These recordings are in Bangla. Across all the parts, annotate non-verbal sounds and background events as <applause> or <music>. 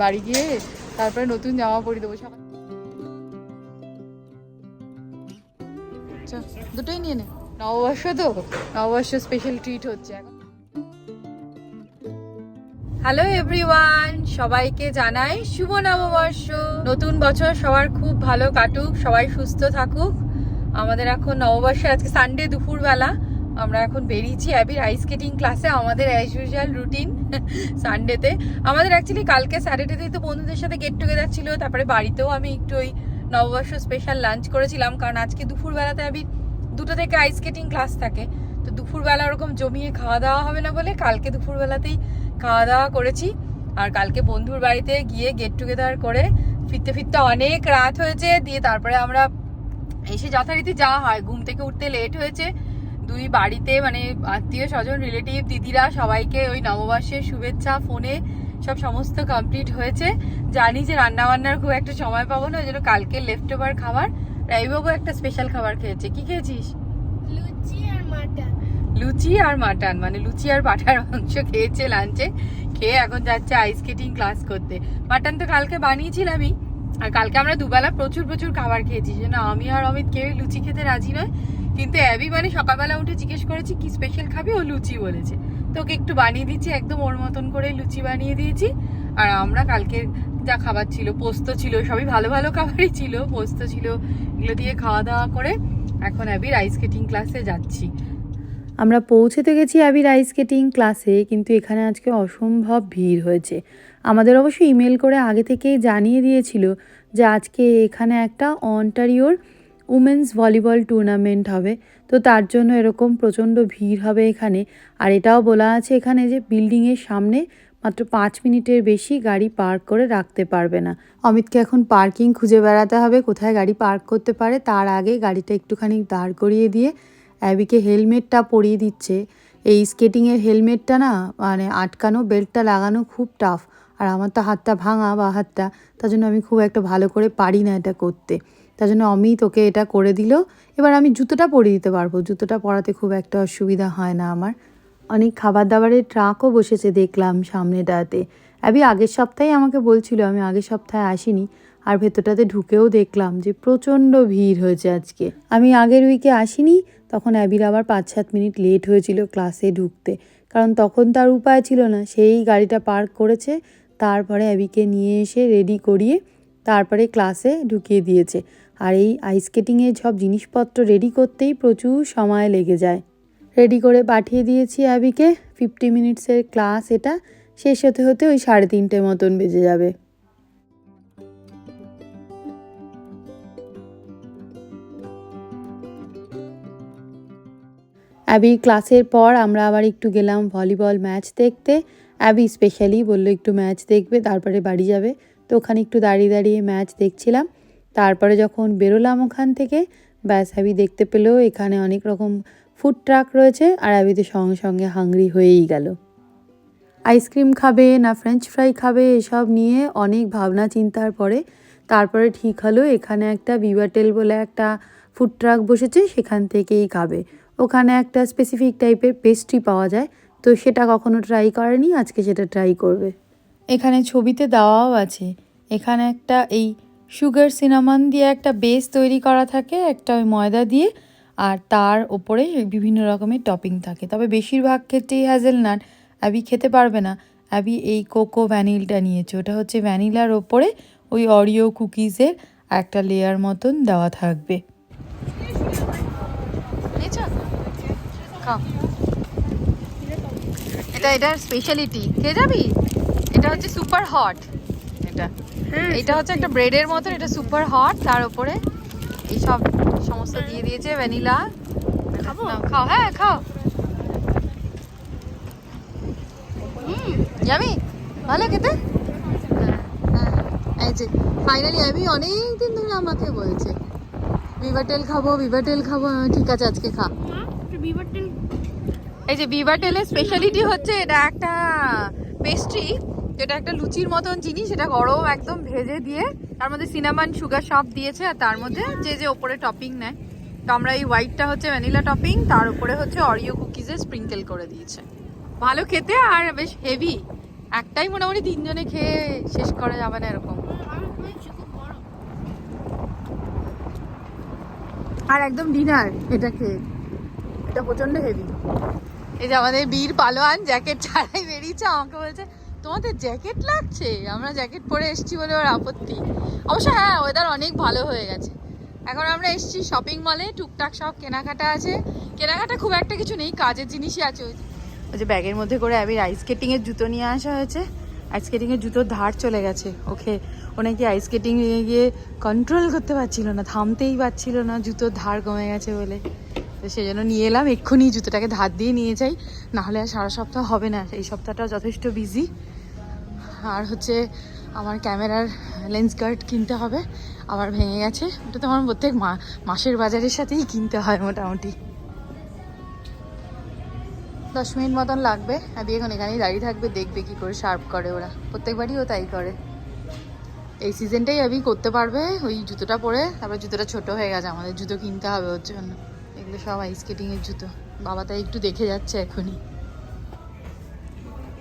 বাড়ি গিয়ে তারপরে নতুন জামা পরে দেবো, সকাল দুটোই নিয়ে নে। নববর্ষ তো, নববর্ষ স্পেশাল ট্রিট হচ্ছে এখন। হ্যালো এভরিওয়ান সবাইকে জানাই শুভ নববর্ষ। নতুন বছর সবার খুব ভালো কাটুক, সবাই সুস্থ থাকুক। আমাদের এখন নববর্ষে, আজকে সানডে দুপুরবেলা। আমরা এখন বেরিয়েছি অ্যাবির আইস স্কেটিং ক্লাসে আমাদের অ্যাজ ইউজুয়াল রুটিন সানডেতে আমাদের অ্যাকচুয়ালি কালকে স্যাটারডেতেই তো বন্ধুদের সাথে গেট টুগেদার ছিল, তারপরে বাড়িতেও আমি একটু ওই নববর্ষ স্পেশাল লাঞ্চ করেছিলাম, কারণ আজকে দুপুরবেলাতে আবির দুটো থেকে আইস স্কেটিং ক্লাস থাকে। তো দুপুরবেলা ওরকম জমিয়ে খাওয়া দাওয়া হবে না বলে কালকে দুপুরবেলাতেই খাওয়া দাওয়া করেছি। আর কালকে বন্ধুর বাড়িতে গিয়ে গেট টুগেদার করে ফিরতে ফিরতে অনেক রাত হয়েছে, দিয়ে তারপরে আমরা এসে যথারীতি যাওয়া হয়, ঘুম থেকে উঠতে লেট হয়েছে। দুই বাড়িতে মানে আত্মীয় স্বজন রিলেটিভ দিদিরা সবাইকে ওই নববর্ষের শুভেচ্ছা ফোনে সব সমস্ত কমপ্লিট হয়েছে। জানি যে রান্না বান্নার খুব একটা সময় পাবো না ওই জন্য কালকে লেফট ওভার খাবার রাইবাবু একটা স্পেশাল খাবার খেয়েছে। কি খেয়েছিস? লুচি আর মাটন। লুচি আর মাটন মানে লুচি আর পাঠার মাংস খেয়েছে লাঞ্চে খেয়ে এখন যাচ্ছে আইস স্কেটিং ক্লাস করতে। মাটন তো কালকে বানিয়েছিলামই। আর কালকে আমরা দুবেলা প্রচুর প্রচুর খাবার খেয়েছি যেন আমি আর অমিত কেউই লুচি খেতে রাজি নয়। কিন্তু অ্যাবি মানে সকালবেলা উঠে জিজ্ঞেস করেছি, কি স্পেশাল খাবি? ও লুচি বলেছে। তো ওকে একটু বানিয়ে দিচ্ছি, একদম ওর মতন করে লুচি বানিয়ে দিয়েছি। আর আমরা কালকে যা খাবার ছিল, পোস্ত ছিল, সবই ভালো ভালো খাবারই ছিল। পোস্ত ছিল, এগুলো দিয়ে খাওয়া দাওয়া করে এখন অ্যাবির আইস স্কেটিং ক্লাসে যাচ্ছি। আমরা পৌঁছেতে গেছি আবির রাইস স্কেটিং ক্লাসে কিন্তু এখানে আজকে অসম্ভব ভিড় হয়েছে। আমাদের অবশ্য ইমেল করে আগে থেকেই জানিয়ে দিয়েছিল যে আজকে এখানে একটা অন্টারিওর উমেন্স ভলিবল টুর্নামেন্ট হবে। তো তার জন্য এরকম প্রচণ্ড ভিড় হবে এখানে। আর এটাও বলা আছে এখানে যে বিল্ডিংয়ের সামনে মাত্র পাঁচ মিনিটের বেশি গাড়ি পার্ক করে রাখতে পারবে না। অমিতকে এখন পার্কিং খুঁজে বেড়াতে হবে, কোথায় গাড়ি পার্ক করতে পারে। তার আগে গাড়িটা একটুখানি দাঁড় করিয়ে দিয়ে অ্যাবিকে হেলমেটটা পরিয়ে দিচ্ছে। এই স্কেটিংয়ের হেলমেটটা না মানে আটকানো, বেল্টটা লাগানো খুব টাফ আর আমার তো হাতটা ভাঙা বা হাতটা, তার জন্য আমি খুব একটা ভালো করে পারি না এটা করতে। তার জন্য অমিত ওকে এটা করে দিল। এবার আমি জুতোটা পরিয়ে দিতে পারব। জুতোটা পরাতে খুব একটা অসুবিধা হয় না আমার। অনেক খাবার দাবারের ট্রাকও বসেছে দেখলাম সামনেটাতে। অ্যাবি আগের সপ্তাহে আমাকে বলছিল, আমি আগের সপ্তাহে আসিনি। আর ভেতরটাতে ঢুকেও দেখলাম যে প্রচণ্ড ভিড় হয়েছে আজকে। আমি আগের উইকে আসিনি, তখন অ্যাবির আবার পাঁচ সাত মিনিট লেট হয়েছিল ক্লাসে ঢুকতে। কারণ তখন তার উপায় ছিল না, সেই গাড়িটা পার্ক করেছে। তারপরে অ্যাবিকে নিয়ে এসে রেডি করিয়ে তারপরে ক্লাসে ঢুকিয়ে দিয়েছে। আর এই আইস স্কেটিংয়ের সব জিনিসপত্র রেডি করতেই প্রচুর সময় লেগে যায়। রেডি করে পাঠিয়ে দিয়েছি অ্যাবিকে ফিফটি মিনিটসের ক্লাস এটা, শেষ হতে হতে ওই সাড়ে তিনটে মতন বেজে যাবে। অ্যাবির ক্লাসের পর আমরা আবার একটু গেলাম ভলিবল ম্যাচ দেখতে। অ্যাবি স্পেশালি বলল, একটু ম্যাচ দেখবে, তারপরে বাড়ি যাবে। তো ওখানে একটু দাঁড়িয়ে দাঁড়িয়ে ম্যাচ দেখছিলাম। তারপরে যখন বেরোলাম ওখান থেকে, ব্যাস অ্যাবি দেখতে পেলেও এখানে অনেক রকম ফুড ট্রাক রয়েছে আর অ্যাবি তো সঙ্গে সঙ্গে হাংরি হয়েই গেল। আইসক্রিম খাবে না ফ্রেঞ্চ ফ্রাই খাবে, এসব নিয়ে অনেক ভাবনা চিন্তার পরে তারপরে ঠিক হলো, এখানে একটা বিভাটেল বলে একটা ফুড ট্রাক বসেছে, সেখান থেকেই খাবে। ওখানে একটা স্পেসিফিক টাইপের পেস্ট্রি পাওয়া যায় তো সেটা কখনো ট্রাই করেনি? আজকে সেটা ট্রাই করবে। এখানে ছবিতে দেওয়াও আছে। এখানে একটা এই সুগার সিনামন দিয়ে একটা বেস তৈরি করা থাকে একটা ওই ময়দা দিয়ে আর তার ওপরে বিভিন্ন রকমের টপিং থাকে। তবে বেশিরভাগ ক্ষেত্রেই হ্যাজেলনাট অ্যাবি খেতে পারবে না। অ্যাবি এই কোকো ভ্যানিলটা নিয়েছে। ওটা হচ্ছে ভ্যানিলার ওপরে ওই অরিও কুকিজের একটা লেয়ার মতন দেওয়া থাকবে। খাও। এটা এটার স্পেশালিটি খেয়ে যাবি? এটা হচ্ছে সুপার হট এটা। এটা হচ্ছে একটা ব্রেডের মতন এটা সুপার হট তার উপরে এই সব সমস্ত দিয়ে দিয়েছে ভ্যানিলা খাব? খাও হ্যাঁ খাও। হুম। যাবি ভালো খেতে? হ্যাঁ, হ্যাঁ। এই যে ফাইনালি আমি অনেক দিন ধরে আমাকে বলছে ভিভাটেল খাব ভিভাটেল খাব। আমি, ঠিক আছে আজকে খা। মা বিবার টেল এই যে বিবা টেলের স্পেশালিটি হচ্ছে এটা একটা পেস্ট্রি যেটা একটা লুচির মতন জিনিস, এটা গরম একদম ভেজে দিয়ে তার মধ্যে সিনামান সুগার সব দিয়েছে আর তার মধ্যে যে যে ওপরে টপিং নেয়। তো আমরা এই হোয়াইটটা হচ্ছে ভ্যানিলা টপিং তার উপরে হচ্ছে অরিও কুকিজে স্প্রিঙ্কেল করে দিয়েছে। ভালো খেতে আর বেশ হেভি একটাই মোটামুটি তিনজনে খেয়ে শেষ করা যাবে না এরকম। আর একদম ডিনার এটা খেয়ে। এটা প্রচণ্ড হেভি এই যে আমাদের বীর পালোয়ান জ্যাকেট ছাড়াই বেরিয়েছে, আমাকে বলছে, তোমাদের জ্যাকেট লাগছে? আমরা জ্যাকেট পরে এসেছি বলে ওর আপত্তি। অবশ্য হ্যাঁ ওয়েদার অনেক ভালো হয়ে গেছে। এখন আমরা এসছি শপিং মলে টুকটাক সব কেনাকাটা আছে। কেনাকাটা খুব একটা কিছু নেই, কাজের জিনিসই আছে ওই ওই যে ব্যাগের মধ্যে করে অ্যাবির আইস স্কেটিংয়ের জুতো নিয়ে আসা হয়েছে। আইস স্কেটিংয়ের জুতোর ধার চলে গেছে, ওকে। ও নাকি আইস স্কেটিং গিয়ে কন্ট্রোল করতে পারছিল না, থামতেই পারছিল না, জুতোর ধার কমে গেছে বলে। তো সেই জন্য নিয়ে এলাম, এক্ষুনি জুতোটাকে ধার দিয়ে নিয়ে যাই। না হলে আর সারা সপ্তাহ হবে না, এই সপ্তাহটা যথেষ্ট বিজি আর হচ্ছে আমার ক্যামেরার লেন্স গার্ড কিনতে হবে, আবার ভেঙে গেছে। ওটা তো আমার প্রত্যেক মা- মাসের বাজারের সাথেই কিনতে হয় মোটামুটি। দশ মিনিট মতন লাগবে, আর এখন এখানেই দাঁড়িয়ে থাকবে, দেখবে কি করে শার্প করে ওরা। প্রত্যেকবারই ও তাই করে। এই সিজনটাই আবি করতে পারবে, ওই জুতোটা পরে, তারপর জুতোটা ছোট হয়ে গেছে, আমাদের জুতো কিনতে হবে ওর জন্য। এগুলো সব আইস স্কেটিংয়ের জুতো। বাবা তাই একটু দেখে যাচ্ছে এখনই।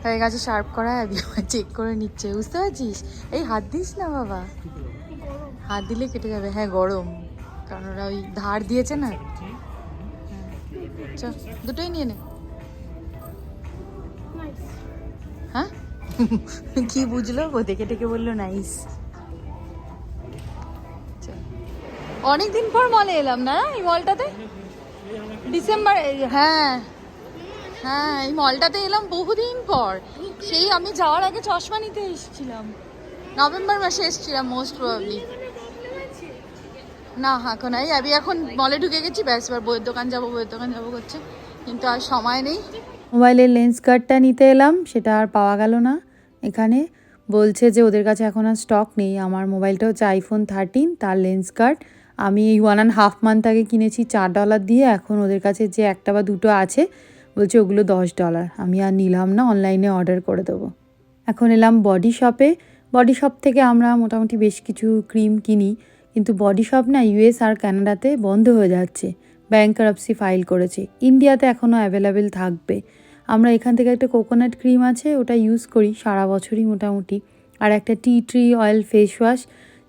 হয়ে গেছে শার্প করা চেক করে নিচ্ছে, বুঝতে পারছিস? এই হাত দিস না বাবা। হাত দিলে কেটে যাবে। হ্যাঁ গরম। কারণ ওরা ওই ধার দিয়েছে না। চ দুটোই নিয়ে নে। হ্যাঁ? <laughs> কি বুঝলো? ও দেখে টেকে বলল নাইস অনেকদিন পর মলে এলাম না এই মলটাতে ডিসেম্বর হ্যাঁ হ্যাঁ এই মলটাতে এলাম বহুদিন পর। সেই আমি যাওয়ার আগে চশমা নিতে এসেছিলাম। নভেম্বর মাসে এসেছিলাম মোস্ট প্রবাবলি না, এখন এই আমি এখন মলে ঢুকে গেছি, ব্যাস, এবার বইয়ের দোকান যাব, বইয়ের দোকান যাব করছে। কিন্তু আর সময় নেই। মোবাইলের লেন্স কার্ডটা নিতে এলাম, সেটা আর পাওয়া গেল না। এখানে বলছে যে, ওদের কাছে এখন আর স্টক নেই। আমার মোবাইলটা হচ্ছে আইফোন থার্টিন তার লেন্স কার্ড আমি এই ওয়ান অ্যান্ড হাফ মান্থ আগে কিনেছি চার ডলার দিয়ে, এখন ওদের কাছে যে একটা বা দুটো আছে, বলছে ওগুলো দশ ডলার আমি আর নিলাম না অনলাইনে অর্ডার করে দেবো। এখন এলাম বডি শপে বডি শপ থেকে আমরা মোটামুটি বেশ কিছু ক্রিম কিনি, কিন্তু বডি শপ না ইউএস আর কানাডাতে বন্ধ হয়ে যাচ্ছে। ব্যাংকারাপসি ফাইল করেছে। ইন্ডিয়াতে এখনও অ্যাভেলেবেল থাকবে। আমরা এখান থেকে একটা কোকোনাট ক্রিম আছে, ওটা ইউজ করি সারা বছরই মোটামুটি। আর একটা tea tree oil face wash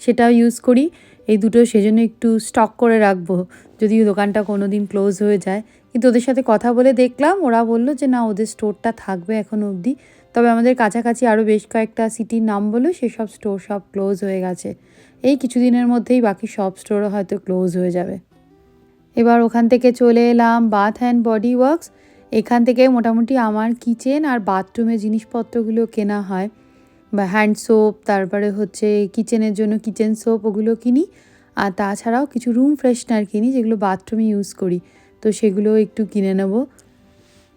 সেটাও ইউজ করি। এই দুটো সেজন্য একটু স্টক করে রাখব। যদি দোকানটা কোনো দিন ক্লোজ হয়ে যায়। কিন্তু ওদের সাথে কথা বলে দেখলাম, ওরা বলল যে না, ওদের স্টোরটা থাকবে এখন অবধি। তবে আমাদের কাছাকাছি আরও বেশ কয়েকটা সিটির নাম বলে সেসব স্টোর সব ক্লোজ হয়ে গেছে। এই কিছুদিনের মধ্যেই বাকি সব স্টোরও হয়তো ক্লোজ হয়ে যাবে। এবার ওখান থেকে চলে এলাম বাথ অ্যান্ড বডি ওয়ার্কস এখান থেকে মোটামুটি আমার কিচেন আর বাথরুমের জিনিসপত্রগুলো কেনা হয়। বা হ্যান্ড সোপ তারপরে হচ্ছে কিচেনের জন্য কিচেন সোপ ওগুলো কিনি। আর তাছাড়াও কিছু রুম ফ্রেশনার কিনি যেগুলো বাথরুমে ইউজ করি। তো সেগুলো একটু কিনে নেব।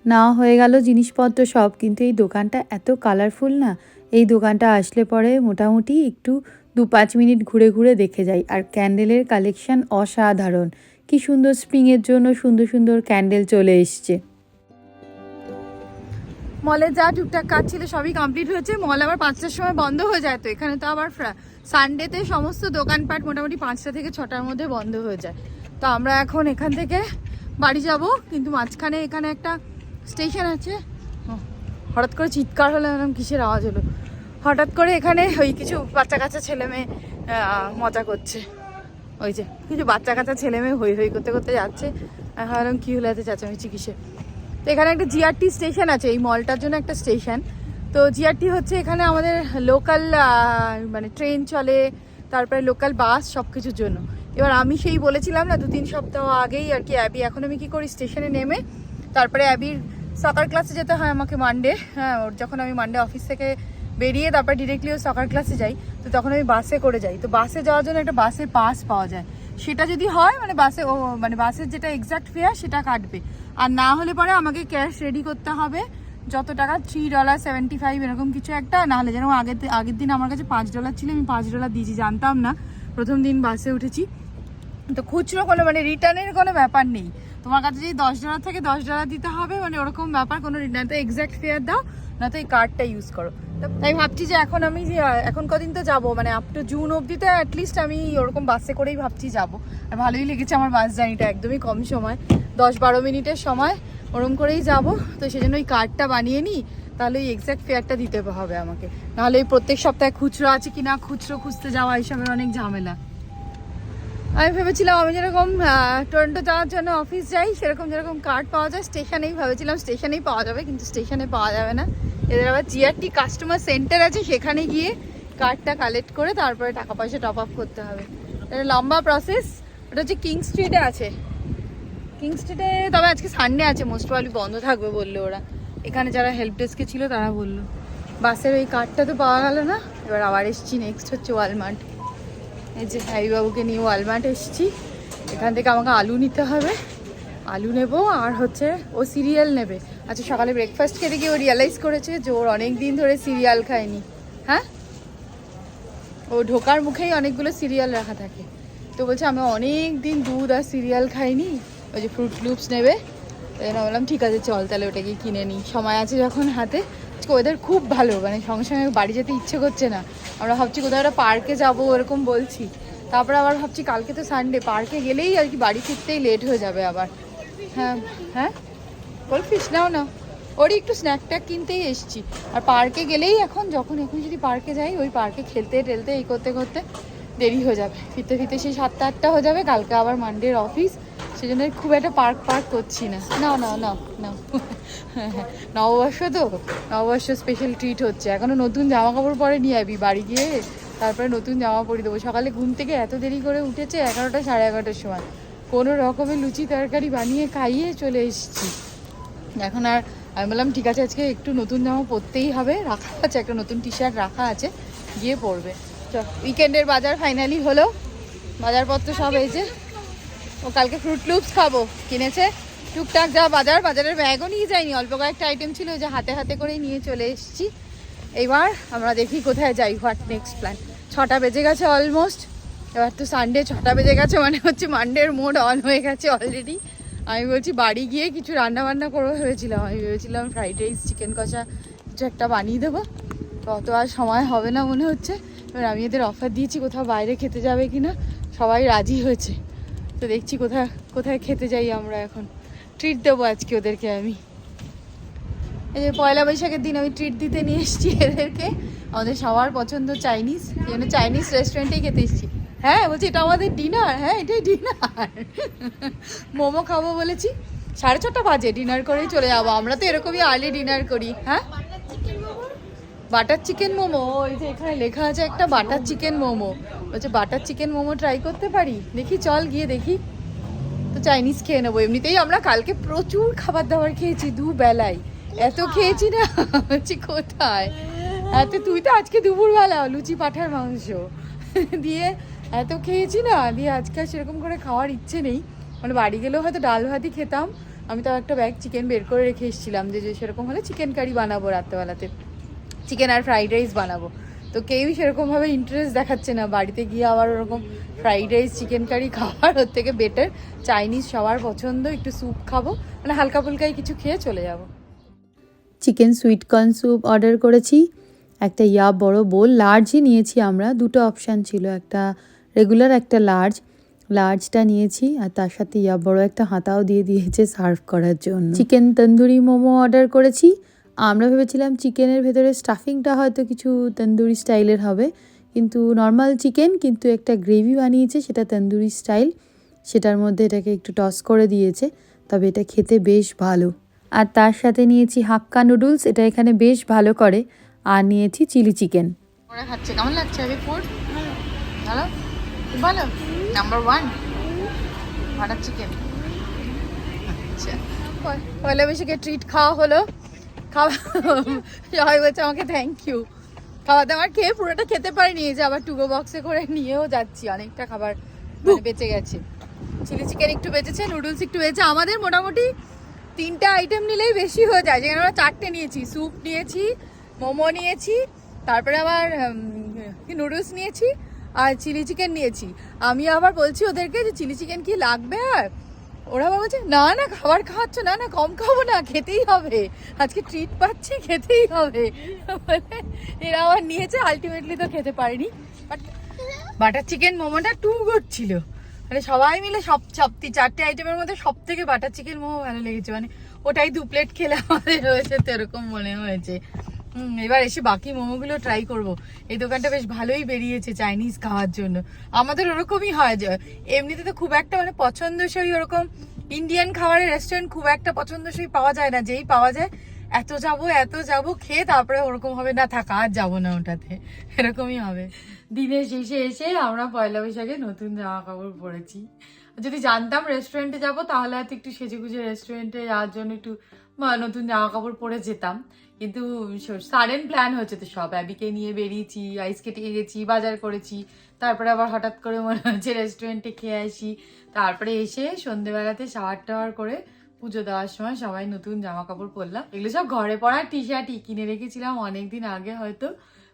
না হয়ে গেল জিনিসপত্র সব, কিন্তু এই দোকানটা এত কালারফুল না। এই দোকানটা আসলে পরে মোটামুটি একটু দু পাঁচ মিনিট ঘুরে ঘুরে দেখে যাই। আর ক্যান্ডেলের কালেকশন অসাধারণ। কি সুন্দর স্প্রিংয়ের জন্য সুন্দর সুন্দর ক্যান্ডেল চলে এসছে। মলে যা টুকটাক কাজ ছিল সবই কমপ্লিট হয়েছে। মল আবার পাঁচটার সময় বন্ধ হয়ে যায় তো, এখানে তো আবার সানডেতে সমস্ত দোকানপাট মোটামুটি পাঁচটা থেকে ছটার মধ্যে বন্ধ হয়ে যায়। তো আমরা এখন এখান থেকে বাড়ি যাব, কিন্তু মাঝখানে এখানে একটা স্টেশন আছে। হঠাৎ করে চিৎকার হলো, এরকম কিসের আওয়াজ হলো? হঠাৎ করে এখানে ওই কিছু বাচ্চা কাচ্চা ছেলে মেয়ে মজা করছে। ওই যে, কিছু বাচ্চা কাচ্চা ছেলে মেয়ে হই হই করতে করতে যাচ্ছে। ভাবলাম কি হলো এত চেঁচামেচি কিসে তো এখানে একটা জিআরটি স্টেশন আছে, এই মলটার জন্য একটা স্টেশন তো জিআরটি হচ্ছে এখানে আমাদের লোকাল মানে ট্রেন চলে, তারপরে লোকাল বাস সব কিছুর জন্য। এবার আমি সেই বলেছিলাম না দু তিন সপ্তাহ আগেই আর কি অ্যাবি এখন আমি কি করি স্টেশনে নেমে, তারপরে অ্যাবির সকার ক্লাসে যেতে হয় আমাকে মানডে হ্যাঁ ওর যখন আমি মানডে অফিস থেকে বেরিয়ে তারপর ডিরেক্টলি ও সকার ক্লাসে যাই, তো তখন আমি বাসে করে যাই। তো বাসে যাওয়ার জন্য একটা বাসের পাস পাওয়া যায়। সেটা যদি হয় মানে বাসে, ও মানে বাসের যেটা এক্সাক্ট ফেয়ার সেটা কাটবে। আর না হলে পরে আমাকে ক্যাশ রেডি করতে হবে। যত টাকা থ্রি ডলার সেভেন্টি ফাইভ এরকম কিছু একটা না হলে যেরকম আগের আগের দিন আমার কাছে পাঁচ ডলার ছিল, আমি পাঁচ ডলার দিয়েছি, জানতাম না। প্রথম দিন বাসে উঠেছি। তো খুচরো কোনো মানে রিটার্নের কোনো ব্যাপার নেই। তোমার কাছে যদি দশ ডলার থেকে, দশ ডলার দিতে হবে মানে ওরকম ব্যাপার, কোনো রিটার্ন তো এক্সাক্ট ফেয়ার দাও, না তো এই কার্ডটা ইউজ করো। তাই ভাবছি যে এখন আমি যে, এখন কদিন তো যাব মানে আপ টু জুন অব্দি তো অ্যাটলিস্ট আমি ওরকম বাসে করেই ভাবছি যাব। আর ভালোই লেগেছে আমার বাস জার্নিটা একদমই কম সময়, দশ বারো মিনিটের সময় ওরকম করেই যাব। তো সেজন্য ওই কার্ডটা বানিয়ে নিই, তাহলে ওই এক্স্যাক্ট ফেয়ারটা দিতে হবে আমাকে। নাহলে ওই প্রত্যেক সপ্তাহে খুচরো আছে কিনা, খুচরো খুঁজতে যাওয়া, এইসবের অনেক ঝামেলা। আমি ভেবেছিলাম আমি যেরকম টরন্টো যাওয়ার জন্য অফিস যাই, সেরকম যেরকম কার্ড পাওয়া যায়, স্টেশনেই ভেবেছিলাম স্টেশনেই পাওয়া যাবে, কিন্তু স্টেশনে পাওয়া যাবে না। এদের আবার জিআরটি কাস্টমার সেন্টার আছে, সেখানে গিয়ে কার্ডটা কালেক্ট করে তারপরে টাকা পয়সা টপ আপ করতে হবে। এটা লম্বা প্রসেস ওটা হচ্ছে কিং স্ট্রিটে আছে। কিং স্ট্রিটে তবে আজকে সানডে আছে মোস্ট প্রবলি বন্ধ থাকবে বলল ওরা। এখানে যারা হেল্প ডেস্কে ছিল তারা বলল। বাসের ওই কার্ডটা তো পাওয়া গেল না, এবার আবার এসছি নেক্সট হচ্ছে ওয়ালমার্ট এই যে বাবুকে নিয়ে ওয়ালমার্ট এসেছি। এখান থেকে আমাকে আলু নিতে হবে। আলু নেব আর হচ্ছে ও সিরিয়াল নেবে। আচ্ছা সকালে ব্রেকফাস্ট খেতে গিয়ে ও রিয়ালাইজ করেছে যে ওর অনেক দিন ধরে সিরিয়াল খায়নি। হ্যাঁ? ও ঢোকার মুখেই অনেকগুলো সিরিয়াল রাখা থাকে। তো বলছে, আমি অনেক দিন দুধ আর সিরিয়াল খাইনি। ওই যে ফ্রুট লুপস নেবে। তাই বললাম ঠিক আছে, চল তাহলে ওটাকে কিনে নিই। সময় আছে যখন হাতে। আজকে ওদের খুব ভালো মানে সঙ্গে সঙ্গে বাড়ি যেতে ইচ্ছে করছে না। আমরা ভাবছি কোথাও একটা পার্কে যাব ওরকম বলছি। তারপরে আবার ভাবছি কালকে তো সানডে পার্কে গেলেই আর কি বাড়ি ফিরতেই লেট হয়ে যাবে আবার। হ্যাঁ হ্যাঁ? বল ফিস নাও না ওরই একটু স্ন্যাক ট্যাক কিনতেই এসছি। আর পার্কে গেলেই এখন, যখন এখন যদি পার্কে যাই, ওই পার্কে খেলতে টেলতে এই করতে করতে দেরি হয়ে যাবে। ফিরতে ফিরতে সেই সাতটা আটটা হয়ে যাবে, কালকে আবার মানডের অফিস সেই জন্য খুব একটা পার্ক পার্ক করছি না। না না না না। নববর্ষ তো, নববর্ষ স্পেশাল ট্রিট হচ্ছে। এখনও নতুন জামা কাপড় পরে নিয়ে যাবি বাড়ি গিয়ে তারপরে নতুন জামা পরে দেবো। সকালে ঘুম থেকে এত দেরি করে উঠেছে, এগারোটা সাড়ে এগারোটার সময়। কোনো রকমের লুচি তরকারি বানিয়ে খাইয়ে চলে এসেছি। এখন আর আমি বললাম, ঠিক আছে, আজকে একটু নতুন জামা পরতেই হবে। রাখা আছে, একটা নতুন টি শার্ট রাখা আছে, গিয়ে পরবে। চল উইকেন্ডের বাজার ফাইনালি হলো। বাজারপত্র সব যে। ও কালকে ফ্রুট লুপস খাব। কিনেছে টুকটাক যা বাজার, বাজারের ব্যাগও নিয়ে যাইনি অল্প কয়েকটা আইটেম ছিল যে হাতে হাতে করেই নিয়ে চলে এসেছি। এবার আমরা দেখি কোথায় যাই হোয়াট নেক্সট প্ল্যান ছটা বেজে গেছে অলমোস্ট এবার তো সানডে ছটা বেজে গেছে মানে হচ্ছে মানডের মোড অন হয়ে গেছে অলরেডি আমি বলছি বাড়ি গিয়ে কিছু রান্না বান্না করব ভেবেছিলাম। আমি ভেবেছিলাম ফ্রাইড রাইস চিকেন কষা কিছু একটা বানিয়ে দেবো। তো অত আর সময় হবে না মনে হচ্ছে। এবার আমি এদের অফার দিয়েছি, কোথাও বাইরে খেতে যাবে কিনা। সবাই রাজি হয়েছে। তো দেখছি কোথায় কোথায় খেতে যাই আমরা এখন। ট্রিট দেবো আজকে ওদেরকে আমি। এই যে পয়লা বৈশাখের দিন আমি ট্রিট দিতে নিয়ে এসেছি এদেরকে। আমাদের সবার পছন্দ চাইনিজ জন্য চাইনিজ রেস্টুরেন্টেই খেতে এসেছি। হ্যাঁ বলছি এটা আমাদের ডিনার হ্যাঁ এটাই ডিনার মোমো খাব বলেছি। সাড়ে ছটা বাজে ডিনার করেই চলে যাব। আমরা তো এরকমই আর্লি ডিনার করি হ্যাঁ? Butter chicken momo. ওই যে এখানে লেখা আছে একটা বাটার চিকেন মোমো। বলছে বাটার চিকেন মোমো ট্রাই করতে পারি? দেখি চল গিয়ে দেখি। তো চাইনিজ খেয়ে নেব। এমনিতেই আমরা কালকে প্রচুর খাবার দাবার খেয়েছি দু বেলায় এত খেয়েছি না বলছি কোথায়? এত তুই তো আজকে দুপুরবেলা লুচি পাঠার মাংস। দিয়ে এত খেয়েছি না দিয়ে আজকে আর সেরকম করে খাওয়ার ইচ্ছে নেই। মানে বাড়ি গেলেও হয়তো ডাল ভাতই খেতাম। আমি তো একটা ব্যাগ চিকেন বের করে রেখে এসেছিলাম যে যে সেরকম হলে চিকেন কারি বানাবো রাত্রেবেলাতে। চিকেন আর ফ্রাইড রাইস বানাবো। তো কেউই সেরকমভাবে ইন্টারেস্ট দেখাচ্ছে না। বাড়িতে গিয়ে আবার ওরকম ফ্রাইড রাইস চিকেন কারি খাওয়ার, ওর থেকে বেটার চাইনিজ সবার পছন্দ, একটু স্যুপ খাব মানে হালকা ফুলকাই কিছু খেয়ে চলে যাব। Chicken sweet corn soup order করেছি। একটা ইয়া বড় বোল লার্জই নিয়েছি আমরা। দুটো অপশান ছিল, একটা রেগুলার একটা লার্জ লার্জটা নিয়েছি, আর তার সাথে ইয়া বড় একটা হাতাও দিয়ে দিয়েছে সার্ভ করার জন্য। চিকেন তন্দুরি মোমো অর্ডার করেছি। আমরা ভেবেছিলাম চিকেনের ভেতরে স্টাফিংটা হয়তো কিছু তন্দুরি স্টাইলের হবে, কিন্তু নর্মাল চিকেন কিন্তু একটা গ্রেভি বানিয়েছে, সেটা তন্দুরি স্টাইল সেটার মধ্যে এটাকে একটু টস করে দিয়েছে, তবে এটা খেতে বেশ ভালো। আর তার সাথে নিয়েছি হাক্কা নুডলস এটা এখানে বেশ ভালো করে, আর নিয়েছি চিলি চিকেন ওরা চিকেন আচ্ছা। ট্রিট খাওয়া হলো। খাওয়া সবাই বলছে আমাকে থ্যাংক ইউ খাওয়া দাওয়ার খেয়ে পুরোটা খেতে পারিনি যে আবার টুগো বক্সে করে নিয়েও যাচ্ছি। অনেকটা খাবার মানে বেঁচে গেছে। চিলি চিকেন একটু বেঁচেছে নুডলস একটু বেঁচে আমাদের মোটামুটি তিনটা আইটেম নিলেই বেশি হয়ে যায়। যেখানে আমরা চারটে নিয়েছি। স্যুপ নিয়েছি মোমো নিয়েছি তারপরে আবার নুডলস নিয়েছি আর চিলি চিকেন নিয়েছি। আমি আবার বলছি ওদেরকে যে চিলি চিকেন কি লাগবে আর? ওরা বলছে, না না, খাবার খাওয়াচ্ছ, না না, কম খাব না, খেতেই হবে। আজকে ট্রিট পাচ্ছি, খেতেই হবে। এরা আবার নিয়েছে আলটিমেটলি তো খেতে পারিনি। বাট বাটার চিকেন মোমোটা টু গুড ছিল। মানে সবাই মিলে সব সব তি- চারটে আইটেমের মধ্যে সব থেকে বাটার চিকেন মোমো ভালো লেগেছে। মানে ওটাই দু প্লেট খেলে আমাদের হয়েছে, তো এরকম মনে হয়েছে। হুম, এবার এসে বাকি মোমোগুলো ট্রাই করব। এই দোকানটা বেশ ভালোই বেরিয়েছে চাইনিজ খাওয়ার জন্য। আমাদের ওরকমই হয় এমনিতে তো খুব একটা মানে পছন্দসই ওরকম ইন্ডিয়ান খাবারের রেস্টুরেন্ট খুব একটা পছন্দসই পাওয়া যায় না। যেই পাওয়া যায় এত যাব এত যাব খেয়ে তারপরে ওরকম হবে না থাকা আর যাব না ওটাতে। এরকমই হবে। দিনের শেষে এসে আমরা পয়লা বৈশাখে নতুন জামা কাপড় পরেছি। যদি জানতাম রেস্টুরেন্টে যাব তাহলে হয়তো একটু সেজে গুজে রেস্টুরেন্টে যাওয়ার জন্য একটু নতুন জামা কাপড় পরে যেতাম। কিন্তু সাডেন প্ল্যান হয়েছে তো সব। অ্যাবিকে নিয়ে বেরিয়েছি আইস কেটে গেছি বাজার করেছি। তারপরে আবার হঠাৎ করে মনে হচ্ছে রেস্টুরেন্টে খেয়ে আসি। তারপরে এসে সন্ধেবেলাতে শাওয়ার টাওয়ার করে পুজো দেওয়ার সময় সবাই নতুন জামা কাপড় পরলাম। এগুলো সব ঘরে পরার টি শার্টই কিনে রেখেছিলাম অনেকদিন আগে হয়তো।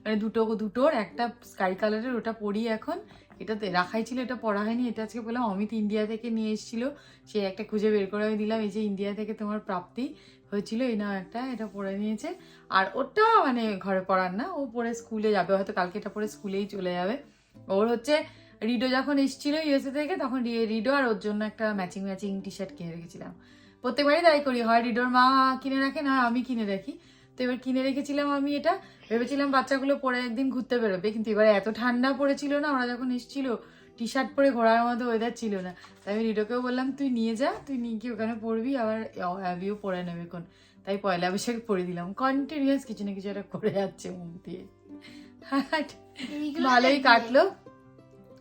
মানে দুটো দুটোর একটা স্কাই কালারের ওটা পরি এখন। এটা তো রাখাই ছিল, এটা পড়া হয়নি, এটা আজকে বললাম অমিত ইন্ডিয়া থেকে নিয়ে এসেছিল। সে একটা খুঁজে বের করে আমি দিলাম, এই যে ইন্ডিয়া থেকে তোমার প্রাপ্তি হয়েছিল, এই নাও একটা, এটা পরে নিয়েছে। আর ওটা মানে ঘরে পড়ার না, ও পরে স্কুলে যাবে, হয়তো কালকে এটা পরে স্কুলেই চলে যাবে। ওর হচ্ছে রিডো যখন এসেছিল ইউএসএ থেকে, তখন রিডো আর ওর জন্য একটা ম্যাচিং ম্যাচিং টি শার্ট কিনে রেখেছিলাম। প্রত্যেকবারই তাই করি, হয় রিডোর মা কিনে রাখে না, আমি কিনে রাখি। তো এবার কিনে রেখেছিলাম আমি এটা। ভেবেছিলাম বাচ্চাগুলো পরে একদিন ঘুরতে বেরোবে, কিন্তু এবার এত ঠান্ডা পড়েছিল না, ওরা যখন এসেছিল টি শার্ট পরে ঘোরার মতো ওয়েদার ছিল না। তাই আমি রিডোকেও বললাম, তুই নিয়ে যা, তুই নিয়ে গিয়ে ওখানে পড়বি আবার অ্যাবিও পরে নেবে কোন তাই পয়লা বৈশাখ পরে দিলাম। কন্টিনিউয়াস কিছু না কিছু একটা করে যাচ্ছে মুখ দিয়ে। <laughs> ভালোই কাটলো।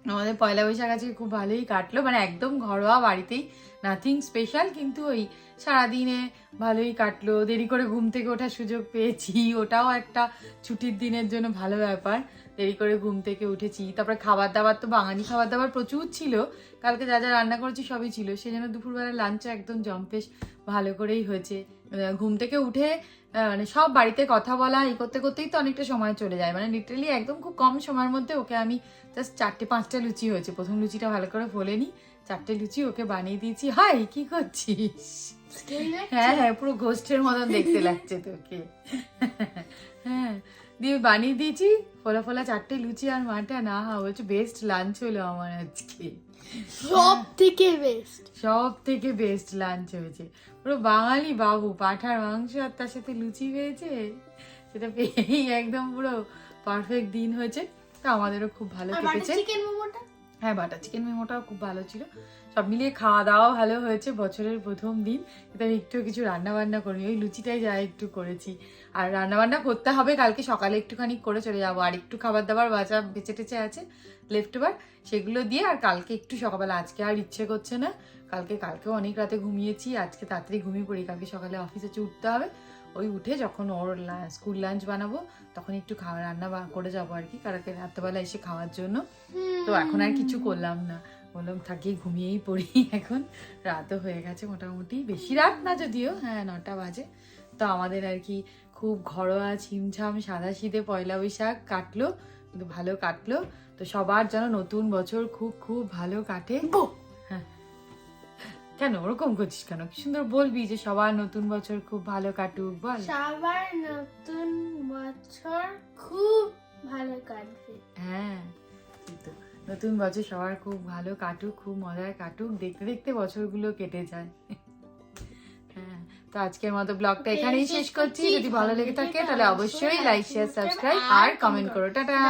আমাদের পয়লা বৈশাখ আজকে খুব ভালোই কাটলো। মানে একদম ঘরোয়া বাড়িতেই নাথিং স্পেশাল কিন্তু ওই সারাদিনে ভালোই কাটলো। দেরি করে ঘুম থেকে ওঠার সুযোগ পেয়েছি। ওটাও একটা ছুটির দিনের জন্য ভালো ব্যাপার। দেরি করে ঘুম থেকে উঠেছি। তারপরে খাবার দাবার তো বাঙালি খাবার দাবার প্রচুর ছিল। কালকে যা যা রান্না করেছি সবই ছিল। সেই জন্য দুপুরবেলা লাঞ্চও একদম জম্পেশ ভালো করেই হয়েছে। ঘুম থেকে উঠে মানে সব বাড়িতে কথা বলা এই করতে করতেই তো অনেকটা সময় চলে যায়। মানে লিটারালি একদম খুব কম সময়ের মধ্যে ওকে আমি জাস্ট চারটে পাঁচটা লুচি হয়েছে। প্রথম লুচিটা ভালো করে ফোলেনি চারটে লুচি ওকে বানিয়ে দিয়েছি। হাই কি করছিস? হ্যাঁ হ্যাঁ পুরো ঘোষ্ঠের মতন দেখতে লাগছে তোকে। হ্যাঁ দিয়ে বানিয়ে দিয়েছি। ফোলা ফোলা চারটে লুচি আর মাটা না হা বলছে বেস্ট লাঞ্চ হলো আমার আজকে। সব থেকে বেস্ট সব থেকে বেস্ট লাঞ্চ হয়েছে। পুরো বাঙালি বাবু পাঠার মাংস আর তার সাথে লুচি পেয়েছে সেটা পেয়েই একদম পুরো পারফেক্ট দিন হয়েছে। তো আমাদেরও খুব ভালো লেগেছে কেটেছে। চিকেন মোমোটা? হ্যাঁ বাটার চিকেন মেমোটাও খুব ভালো ছিল। সব মিলিয়ে খাওয়া দাওয়া ভালো হয়েছে বছরের প্রথম দিন। কিন্তু আমি একটু কিছু রান্না বান্না করিনি ওই লুচিটাই যা একটু করেছি। আর রান্না বান্না করতে হবে কালকে সকালে একটুখানি করে চলে যাব। আর একটু খাবার দাবার বাঁচা বেঁচে টেচে আছে লেফট ওভার সেগুলো দিয়ে আর কালকে একটু সকালবেলা আজকে আর ইচ্ছে করছে না। কালকে কালকেও অনেক রাতে ঘুমিয়েছি আজকে তাড়াতাড়ি ঘুমিয়ে পড়ি কালকে সকালে অফিসে উঠতে হবে। ওই উঠে যখন ওর স্কুল লাঞ্চ বানাবো তখন একটু খাওয়া রান্না করে যাব আর কি কালকে রাত্রেবেলা এসে খাওয়ার জন্য। তো এখন আর কিছু করলাম না। বললাম থাকি ঘুমিয়েই পড়ি <laughs> এখন। রাতও হয়ে গেছে মোটামুটি। বেশি রাত না যদিও হ্যাঁ নটা বাজে। তো আমাদের আর কি খুব ঘরোয়া ছিমছাম সাদা শীতে পয়লা বৈশাখ কাটলো কিন্তু ভালো কাটলো। তো সবার যেন নতুন বছর খুব খুব ভালো কাটে। হ্যাঁ। কেন? ওরকম করছিস কেন? কি সুন্দর বলবি যে সবার নতুন বছর খুব ভালো কাটুক বল। সবার নতুন বছর খুব ভালো কাটবে। হ্যাঁ নতুন বছর সবার খুব ভালো কাটুক খুব মজায় কাটুক। দেখতে দেখতে বছরগুলো কেটে যায়। হ্যাঁ তো আজকের মতো ব্লগটা এখানেই শেষ করছি। যদি ভালো লেগে থাকে তাহলে অবশ্যই লাইক শেয়ার সাবস্ক্রাইব আর কমেন্ট করো। টাটা!